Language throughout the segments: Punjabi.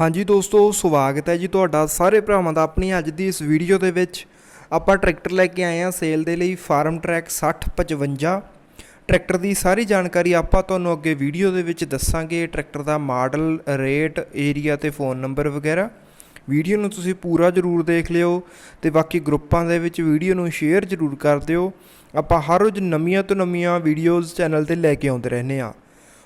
ਹਾਂਜੀ ਦੋਸਤੋ, ਸਵਾਗਤ ਹੈ ਜੀ ਤੁਹਾਡਾ ਸਾਰੇ ਭਰਾਵਾਂ ਦਾ ਆਪਣੀ ਅੱਜ ਦੀ ਇਸ ਵੀਡੀਓ ਦੇ ਵਿੱਚ। ਆਪਾਂ ਟਰੈਕਟਰ ਲੈ ਕੇ ਆਏ ਹਾਂ ਸੇਲ ਦੇ ਲਈ ਫਾਰਮ ਟਰੈਕ 6055 ਟਰੈਕਟਰ ਦੀ ਸਾਰੀ ਜਾਣਕਾਰੀ ਆਪਾਂ ਤੁਹਾਨੂੰ ਅੱਗੇ ਵੀਡੀਓ ਦੇ ਵਿੱਚ ਦੱਸਾਂਗੇ। ਟਰੈਕਟਰ ਦਾ ਮਾਡਲ, ਰੇਟ ਏਰੀਆ ਤੇ ਫੋਨ ਨੰਬਰ ਵਗੈਰਾ। ਵੀਡੀਓ ਨੂੰ ਤੁਸੀਂ ਪੂਰਾ ਜ਼ਰੂਰ ਦੇਖ ਲਿਓ ਤੇ ਬਾਕੀ ਗਰੁੱਪਾਂ ਦੇ ਵਿੱਚ ਵੀਡੀਓ ਨੂੰ ਸ਼ੇਅਰ ਜ਼ਰੂਰ ਕਰ ਦਿਓ। ਆਪਾਂ ਹਰ ਰੋਜ਼ ਨਵੀਆਂ ਤੋਂ ਨਵੀਆਂ ਵੀਡੀਓਜ਼ ਚੈਨਲ ਤੇ ਲੈ ਕੇ ਆਉਂਦੇ ਰਹਿੰਦੇ ਆ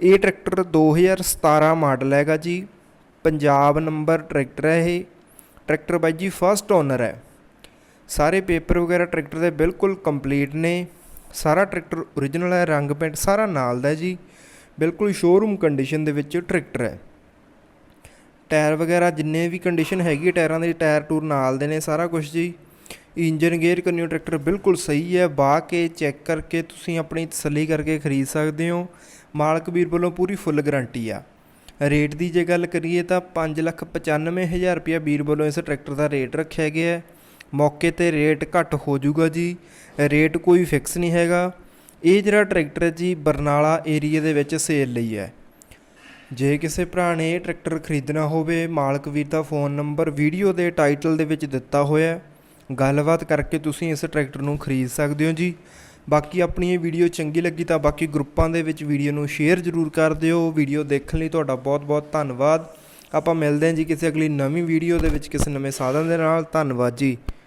ਇਹ ਟਰੈਕਟਰ 2017 ਮਾਡਲ ਹੈਗਾ ਜੀ। ਪੰਜਾਬ ਨੰਬਰ ਟਰੈਕਟਰ ਹੈ ਇਹ। ਟਰੈਕਟਰ ਬਾਈ ਜੀ ਫਸਟ ਓਨਰ ਹੈ। ਸਾਰੇ ਪੇਪਰ ਵਗੈਰਾ ਟਰੈਕਟਰ ਦੇ ਬਿਲਕੁਲ ਕੰਪਲੀਟ ਨੇ। ਸਾਰਾ ਟਰੈਕਟਰ ਓਰੀਜਨਲ ਹੈ, ਰੰਗ ਪੇਂਟ ਸਾਰਾ ਨਾਲ ਦਾ ਜੀ। ਬਿਲਕੁਲ ਸ਼ੋਰੂਮ ਕੰਡੀਸ਼ਨ ਦੇ ਵਿੱਚ ਟਰੈਕਟਰ ਹੈ। ਟਾਇਰ ਵਗੈਰਾ ਜਿੰਨੇ ਵੀ ਕੰਡੀਸ਼ਨ ਹੈਗੀ ਟਾਇਰਾਂ ਦੇ, ਟਾਇਰ ਟੂਰ ਨਾਲ ਦੇ ਨੇ, ਸਾਰਾ ਕੁਝ ਜੀ। ਇੰਜਨ ਗੇਅਰ ਕੰਨਿਓ ਟਰੈਕਟਰ ਬਿਲਕੁਲ ਸਹੀ ਹੈ। ਬਾਹ ਕੇ ਚੈੱਕ ਕਰਕੇ ਤੁਸੀਂ ਆਪਣੀ ਤਸੱਲੀ ਕਰਕੇ ਖਰੀਦ ਸਕਦੇ ਹੋ। ਮਾਲਕ ਵੀਰ ਵੱਲੋਂ ਪੂਰੀ ਫੁੱਲ ਗਾਰੰਟੀ ਆ। ਰੇਟ ਦੀ ਜੇ ਗੱਲ ਕਰੀਏ ਤਾਂ 595000 ਰੁਪਇਆ ਵੀਰ ਵੱਲੋਂ ਇਸ ਟਰੈਕਟਰ ਦਾ ਰੇਟ ਰੱਖਿਆ ਗਿਆ ਹੈ। ਮੌਕੇ ਤੇ ਰੇਟ ਘੱਟ ਹੋ ਜਾਊਗਾ ਜੀ। ਰੇਟ ਕੋਈ ਫਿਕਸ ਨਹੀਂ ਹੈਗਾ। ਇਹ ਜਿਹੜਾ ਟਰੈਕਟਰ ਹੈ ਜੀ, ਬਰਨਾਲਾ ਏਰੀਆ ਦੇ ਵਿੱਚ ਸੇਲ ਲਈ ਹੈ। ਜੇ ਕਿਸੇ ਭਰਾ ਨੇ ਇਹ ਟਰੈਕਟਰ ਖਰੀਦਣਾ ਹੋਵੇ, ਮਾਲਕ ਵੀਰ ਦਾ ਫੋਨ ਨੰਬਰ ਵੀਡੀਓ ਦੇ ਟਾਈਟਲ ਦੇ ਵਿੱਚ ਦਿੱਤਾ ਹੋਇਆ ਹੈ। ਗੱਲਬਾਤ ਕਰਕੇ ਤੁਸੀਂ ਇਸ ਟਰੈਕਟਰ ਨੂੰ ਖਰੀਦ ਸਕਦੇ ਹੋ ਜੀ। ਬਾਕੀ ਆਪਣੀ ਇਹ ਵੀਡੀਓ ਚੰਗੀ ਲੱਗੀ ਤਾਂ ਬਾਕੀ ਗਰੁੱਪਾਂ ਦੇ ਵਿੱਚ ਵੀਡੀਓ ਨੂੰ ਸ਼ੇਅਰ ਜ਼ਰੂਰ ਕਰ ਦਿਓ। ਵੀਡੀਓ ਦੇਖਣ ਲਈ ਤੁਹਾਡਾ ਬਹੁਤ-ਬਹੁਤ ਧੰਨਵਾਦ। ਆਪਾਂ ਮਿਲਦੇ ਹਾਂ ਜੀ ਕਿਸੇ ਅਗਲੀ ਨਵੀਂ ਵੀਡੀਓ ਦੇ ਵਿੱਚ ਕਿਸੇ ਨਵੇਂ ਸਾਧਨ ਦੇ ਨਾਲ। ਧੰਨਵਾਦ ਜੀ।